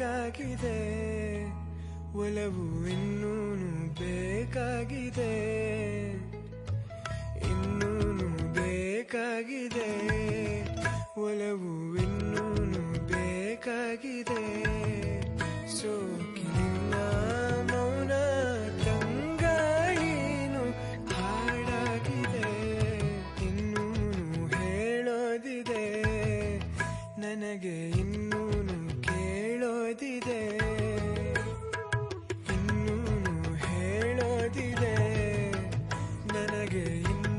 ಬೇಕಾಗಿದೆ. ಒಲವು ಇನ್ನೂನು ಬೇಕಾಗಿದೆ. ಇನ್ನೂನು ಬೇಕಾಗಿದೆ. ಒಲವು ಇನ್ನೂನು ಬೇಕಾಗಿದೆ. ಸೋಕಿನ ಮೌನ ತಂಗಾಯಿನು ಹಾಡಾಗಿದೆ. ಇನ್ನೂನು ಹೇಳೋದಿದೆ. ನನಗೆ வாழ்கையின்